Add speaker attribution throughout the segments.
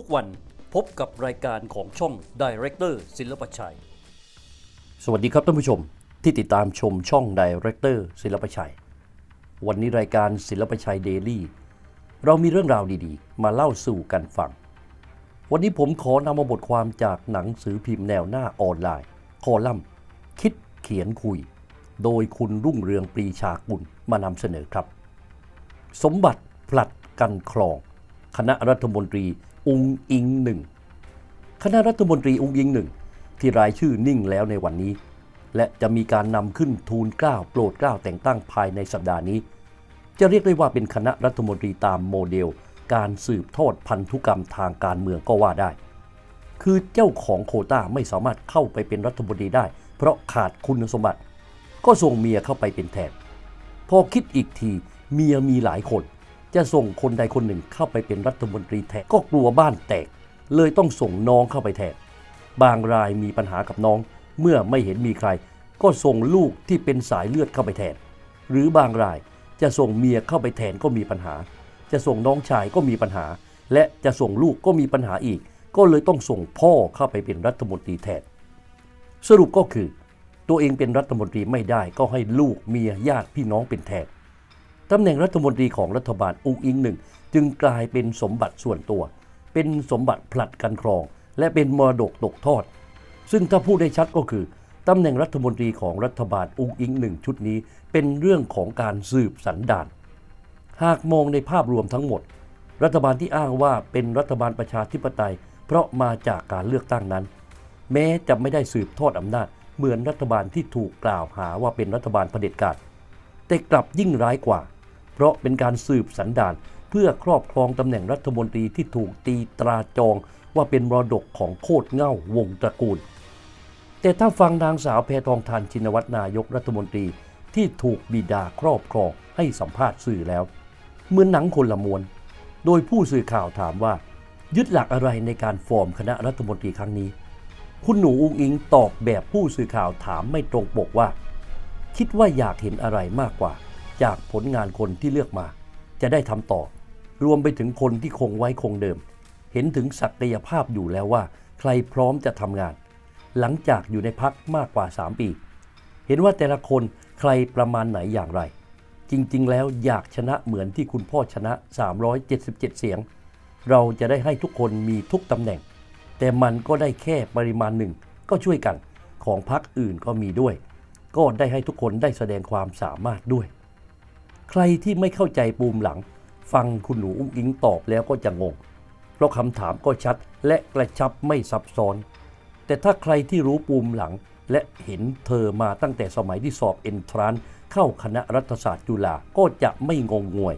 Speaker 1: ทุกวันพบกับรายการของช่อง Director ศิลปชัย สวัสดีครับท่านผู้ชมที่ติดตามชมช่อง Director ศิลปชัย วันนี้รายการศิลปชัยเดลี่เรามีเรื่องราวดีๆ มาเล่าสู่กันฟัง วันนี้ผมขอนำมาบทความจากหนังสือพิมพ์แนวหน้าออนไลน์ คอลัมน์ คิดเขียนคุย โดยคุณรุ่งเรืองปรีชากุลมานำเสนอครับ สมบัติผลัดกันครอง คณะรัฐมนตรี อุงอิงหนึ่งคณะรัฐมนตรีอุงอิงหนึ่งที่รายชื่อนิ่งแล้วในวันนี้ และจะมีการนำขึ้นทูลเกล้าโปรดเกล้าแต่งตั้งภายในสัปดาห์นี้ จะเรียกได้ว่าเป็นคณะรัฐมนตรีตามโมเดล การสืบทอดพันธุกรรมทางการเมืองก็ว่าได้ คือเจ้าของโคต้าไม่สามารถเข้าไปเป็นรัฐมนตรีได้ เพราะขาดคุณสมบัติ ก็ส่งเมียเข้าไปเป็นแทนพอคิดอีกทีเมียมีหลายคน จะส่งคนใดคนหนึ่งเข้าไปเป็นรัฐมนตรีแทนก็กลัวบ้านแตก เลยต้องส่งน้องเข้าไปแทนบางรายมีปัญหากับน้อง เมื่อไม่เห็นมีใคร ก็ส่งลูกที่เป็นสายเลือดเข้าไปแทน หรือบางรายจะส่งเมียเข้าไปแทนก็มีปัญหา จะส่งน้องชายก็มีปัญหา และจะส่งลูกก็มีปัญหาอีก ก็เลยต้องส่งพ่อเข้าไปเป็นรัฐมนตรีแทน สรุปก็คือ ตัวเองเป็นรัฐมนตรีไม่ได้ก็ให้ลูกเมียญาติพี่น้องเป็นแทน ตำแหน่งรัฐมนตรีของรัฐบาลอุงอิงหนึ่งจึงกลายเป็นสมบัติส่วนตัว เป็นสมบัติผลัดกันครอง และเป็นมรดกตกทอด ซึ่งถ้าพูดได้ชัดก็คือตำแหน่งรัฐมนตรีของรัฐบาลอุงอิงหนึ่งชุดนี้ เป็นเรื่องของการสืบสันดาน หากมองในภาพรวมทั้งหมด รัฐบาลที่อ้างว่าเป็นรัฐบาลประชาธิปไตย เพราะมาจากการเลือกตั้งนั้น แม้จะไม่ได้สืบทอดอำนาจเหมือนรัฐบาลที่ถูกกล่าวหาว่าเป็นรัฐบาลเผด็จการแต่กลับยิ่งร้ายกว่า เพราะเป็นการสืบสันดานเพื่อครอบครองตำแหน่งรัฐมนตรีที่ถูกตีตราจองว่าเป็นมรดกของโคตรเง่าวงตระกูล แต่ถ้าฟังนางสาวแพทองทานชินวัตรนายกรัฐมนตรีที่ถูกบิดาครอบครองให้สัมภาษณ์สื่อแล้วเหมือนหนังคนละมวน โดยผู้สื่อข่าวถามว่า ยึดหลักอะไรในการฟอร์มคณะรัฐมนตรีครั้งนี้ คุณหนูอุงอิงตอบแบบผู้สื่อข่าวถามไม่ตรงปกว่า คิดว่าอยากเห็นอะไรมากกว่า จากผลงานคนที่เลือกมา จะได้ทำต่อ รวมไปถึงคนที่คงไว้คงเดิม เห็นถึงศักยภาพอยู่แล้วว่า ใครพร้อมจะทำงาน หลังจากอยู่ในพักมากกว่า 3 ปี เห็นว่าแต่ละคนใครประมาณไหนอย่างไร จริงๆ แล้วอยากชนะเหมือนที่คุณพ่อชนะ 377 เสียง เราจะได้ให้ทุกคนมีทุกตำแหน่ง แต่มันก็ได้แค่ปริมาณหนึ่งก็ช่วยกันของพรรคอื่นก็มีด้วย ก็ได้ให้ทุกคนได้แสดงความสามารถด้วย ใครที่ไม่เข้าใจปูมหลัง ฟังคุณหนูอุ้งอิงตอบแล้วก็จะงง เพราะคำถามก็ชัดและกระชับไม่ซับซ้อน แต่ถ้าใครที่รู้ปูมหลังและเห็นเธอมาตั้งแต่สมัยที่สอบเอนทรานเข้าคณะรัฐศาสตร์จุฬาก็จะไม่งงงวย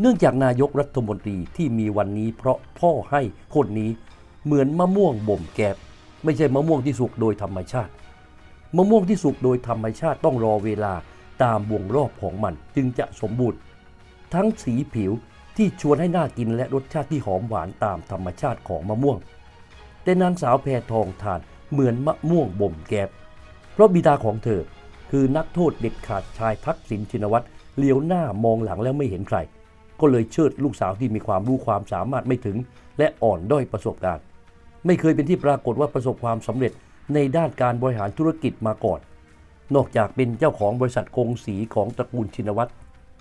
Speaker 1: เนื่องจากนายกรัฐมนตรีที่มีวันนี้เพราะพ่อให้คนนี้เหมือนมะม่วงบ่มแกบไม่ใช่มะม่วงที่สุกโดยธรรมชาติ มะม่วงที่สุกโดยธรรมชาติต้องรอเวลา ตามวงรอบของมันจึงจะสมบูรณ์ ทั้งสีผิวที่ชวนให้น่ากินและรสชาติที่หอมหวานตามธรรมชาติของมะม่วง แต่นางสาวแพทองทานเหมือนมะม่วงบ่มแกบเพราะบิดาของเธอคือนักโทษเด็ดขาดชายทักษิณชินวัตรเลี้ยวหน้ามองหลังแล้วไม่เห็นใคร ก็เลยเชิดลูกสาวที่มีความรู้ความสามารถไม่ถึง และอ่อนด้อยประสบการณ์ ไม่เคยเป็นที่ปรากฏว่าประสบความสำเร็จในด้านการบริหารธุรกิจมาก่อน นอกจากเป็นเจ้าของบริษัทกงสีของตระกูลชินวัตร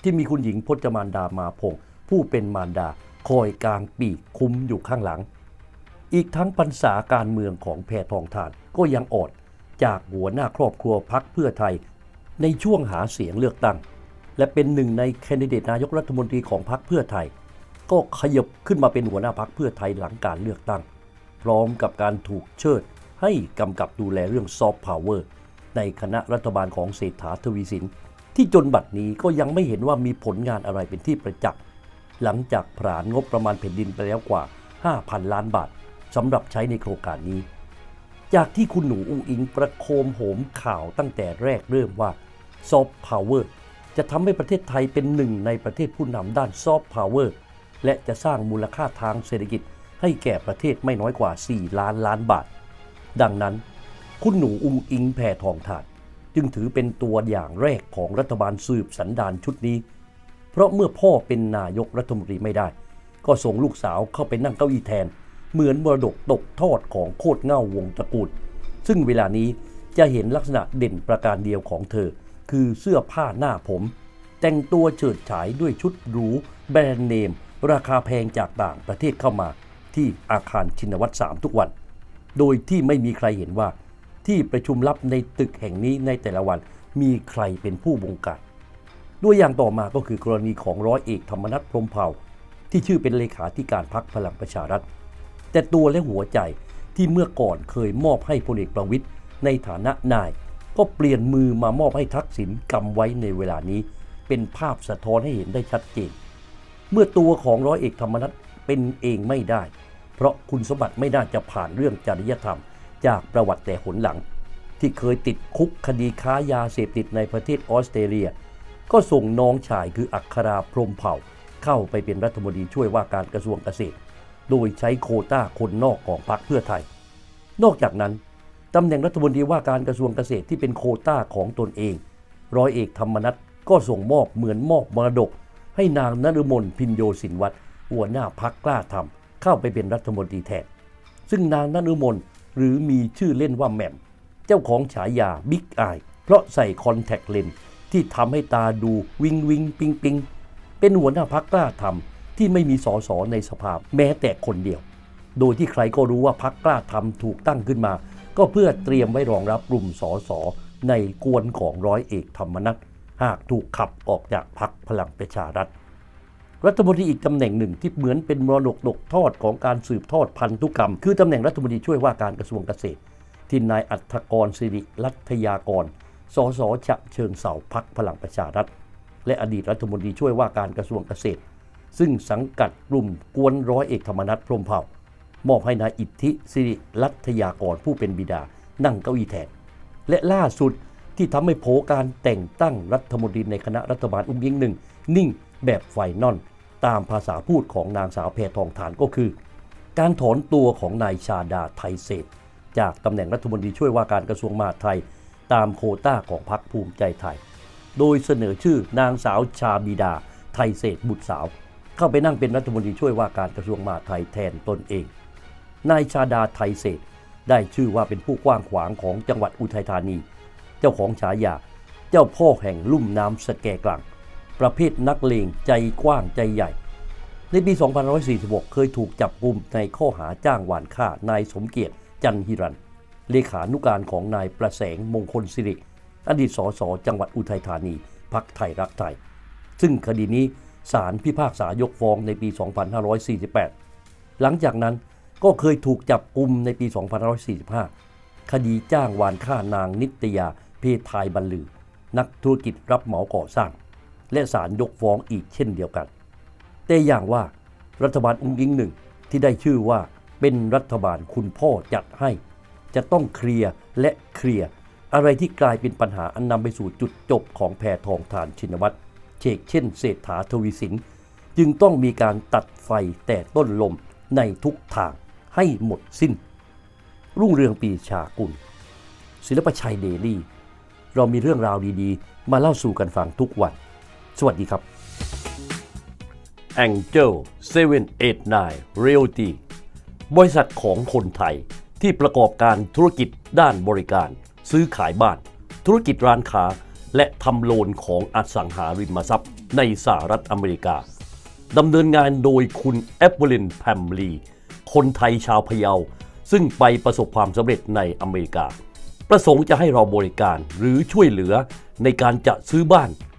Speaker 1: ที่มีคุณหญิงพจมานดามาพงศ์ผู้เป็นมารดาคอยกลางปีกคุ้มอยู่ข้างหลัง อีกทั้งปัญษาการเมืองของแพทองทานก็ยังอ่อนจากหัวหน้าครอบครัวพักเพื่อไทย ในช่วงหาเสียงเลือกตั้ง และเป็นหนึ่งในแคนดิเดตนายกรัฐมนตรีของพรรคเพื่อไทย ก็ขยบขึ้นมาเป็นหัวหน้าพรรคเพื่อไทยหลังการเลือกตั้ง พร้อมกับการถูกเชิดให้กำกับดูแลเรื่องซอฟต์พาวเวอร์ ในคณะรัฐบาลของเศรษฐาทวีสิน ที่จนบัดนี้ก็ยังไม่เห็นว่ามีผลงานอะไรเป็นที่ประจักษ์หลังจากผลานงบประมาณแผ่นดินไปแล้วกว่า 5,000 ล้านบาทสำหรับใช้ในโครงการนี้ จากที่คุณหนูอุงอิงประโคมโหมข่าวตั้งแต่แรกเริ่มว่าซอฟต์พาวเวอร์จะทำให้ประเทศไทยเป็นหนึ่งในประเทศผู้นำด้านซอฟต์พาวเวอร์และจะสร้างมูลค่าทางเศรษฐกิจให้แก่ประเทศไม่น้อยกว่า 4 ล้านล้านบาท ดังนั้น คุณหนูอุงอิงแผ่ทองทานจึงถือเป็นตัวอย่างแรกของรัฐบาลสืบสันดานชุดนี้ เพราะเมื่อพ่อเป็นนายกรัฐมนตรีไม่ได้ ก็ส่งลูกสาวเข้าไปนั่งเก้าอี้แทน เหมือนมรดกตกทอดของโคตรเง่าวงตระกูล ซึ่งเวลานี้จะเห็นลักษณะเด่นประการเดียวของเธอ คือเสื้อผ้าหน้าผม แต่งตัวเฉิดฉายด้วยชุดหรูแบรนด์เนม ราคาแพงจากต่างประเทศเข้ามา ที่อาคารชินวัตรสามทุกวัน โดยที่ไม่มีใครเห็นว่า ที่ประชุมลับในตึกแห่งนี้ในแต่ละวันมีใครเป็นผู้บงการด้วยอย่างต่อมาก็คือกรณีของร้อยเอกธรรมนัฐพรมเผ่า ที่ชื่อเป็นเลขาธิการพรรคพลังประชารัฐ แต่ตัวและหัวใจที่เมื่อก่อนเคยมอบให้พลเอกประวิตย์ในฐานะนาย ก็เปลี่ยนมือมามอบให้ทักษิณกำไว้ในเวลานี้ เป็นภาพสะท้อนให้เห็นได้ชัดเจน เมื่อตัวของร้อยเอกธรรมนัฐเป็นเองไม่ได้ เพราะคุณสมบัติไม่น่าจะผ่านเรื่องจริยธรรม จากประวัติแต่หนหลัง ที่เคยติดคุกคดีค้ายาเสพติดในประเทศออสเตรเลีย ก็ส่งน้องชายคืออัคราพรมเผ่า เข้าไปเป็นรัฐมนตรีช่วยว่าการกระทรวงเกษตร โดยใช้โคต้าคนนอกของพรรคเพื่อไทย นอกจากนั้นตำแหน่งรัฐมนตรีว่าการกระทรวงเกษตรที่เป็นโคต้าของตนเอง ร้อยเอกธรรมนัฐก็ส่งมอบเหมือนมอบมรดก ให้นางนฤมลพินโยสินวัตรหัวหน้าพักกล้าทำเข้าไปเป็นรัฐมนตรีแทน ซึ่งนางนฤมล หรือมีชื่อเล่นว่าแหม่ม เจ้าของฉายาบิ๊กอายเพราะใส่คอนแทคเลนส์ที่ทำให้ตาดูวิงวิงปิงปิงเป็นหัวหน้าพักกล้าทำที่ไม่มีสอสอในสภาแม้แต่คนเดียว โดยที่ใครก็รู้ว่าพักกล้าทำถูกตั้งขึ้นมา ก็เพื่อเตรียมไว้รองรับกลุ่มสอสอในกวนของร้อยเอกธรรมนัฐหากถูกขับออกจากพักพลังประชารัฐ รัฐมนตรีอีกตำแหน่งหนึ่งที่เหมือนเป็นมรดกตกทอดของการสืบทอดพันธุกรรม คือตำแหน่งรัฐมนตรีช่วยว่าการกระทรวงเกษตร ที่นายอัธกรสิริรัตยากร สสฉะเชิงเสาพักพลังประชารัฐ และอดีตรัฐมนตรีช่วยว่าการกระทรวงเกษตร ซึ่งสังกัดกลุ่มกวนร้อยเอกธรรมนัฐพรมเผ่ามอบให้นายอิทธิสิริรัตยากรผู้เป็นบิดา นั่งเก้าอี้แทน และล่าสุดที่ทำให้โผการแต่งตั้งรัฐมนตรีในคณะรัฐบาลอุ้งยิงหนึ่งนิ่งแบบไฟนอล ตามภาษาพูดของนางสาวแพทองทานก็คือ การถอนตัวของนายชาดาไทยเศรษฐจากตำแหน่งรัฐมนตรีช่วยว่าการกระทรวงมหาดไทย ตามโคต้าของพรรคภูมิใจไทย โดยเสนอชื่อนางสาวชาบิดาไทยเศรษฐบุตรสาว เข้าไปนั่งเป็นรัฐมนตรีช่วยว่าการกระทรวงมหาดไทยแทนตนเอง นายชาดาไทยเศรษฐได้ชื่อว่าเป็นผู้กว้างขวางของจังหวัดอุทัยธานี เจ้าของฉายา เจ้าพ่อแห่งลุ่มน้ำสแกกลาง ประเภทนักเลงใจกว้างใจใหญ่ ในปี 2546 เคยถูกจับกุมในข้อหาจ้างหวานฆ่านายสมเกียรติจันฮิรัน เลขานุการของนายประแสงมงคลสิริ อดีตสสจังหวัดอุทัยธานีพักไทยรักไทย ซึ่งคดีนี้ศาลพิพากษายกฟ้องในปี 2548 หลังจากนั้นก็เคยถูกจับกุมในปี 2545 คดีจ้างวานฆ่านางนิตยาเพทายบรรลือ นักธุรกิจรับเหมาก่อสร้าง และศาลยกฟ้องอีกเช่นเดียวกัน แต่อย่างว่ารัฐบาลอุ้งอิงหนึ่งที่ได้ชื่อว่าเป็นรัฐบาลคุณพ่อจัดให้ จะต้องเคลียร์และเคลียร์อะไรที่กลายเป็นปัญหาอันนำไปสู่จุดจบของแพทองทานชินวัตรเชกเช่นเศรษฐาทวีสิน จึงต้องมีการตัดไฟแต่ต้นลมในทุกทางให้หมดสิ้น รุ่งเรืองปีชากุล ศิลปชัยเดลี่ เรามีเรื่องราวดีๆ มาเล่าสู่กันฟังทุกวัน สวัสดีครับ Angel 789 Realty บริษัทของคนไทยที่ประกอบการธุรกิจด้านบริการ ซื้อขายบ้าน ธุรกิจร้านค้า และทำโลนของอสังหาริมทรัพย์ ในสหรัฐอเมริกาดำเนินงานโดยคุณแอปเปิลินแพมลี คนไทยชาวพะเยา ซึ่งไปประสบความสำเร็จในอเมริกา ประสงค์จะให้เราบริการหรือช่วยเหลือในการจะซื้อบ้าน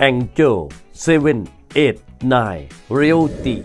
Speaker 1: Angel 789 Realty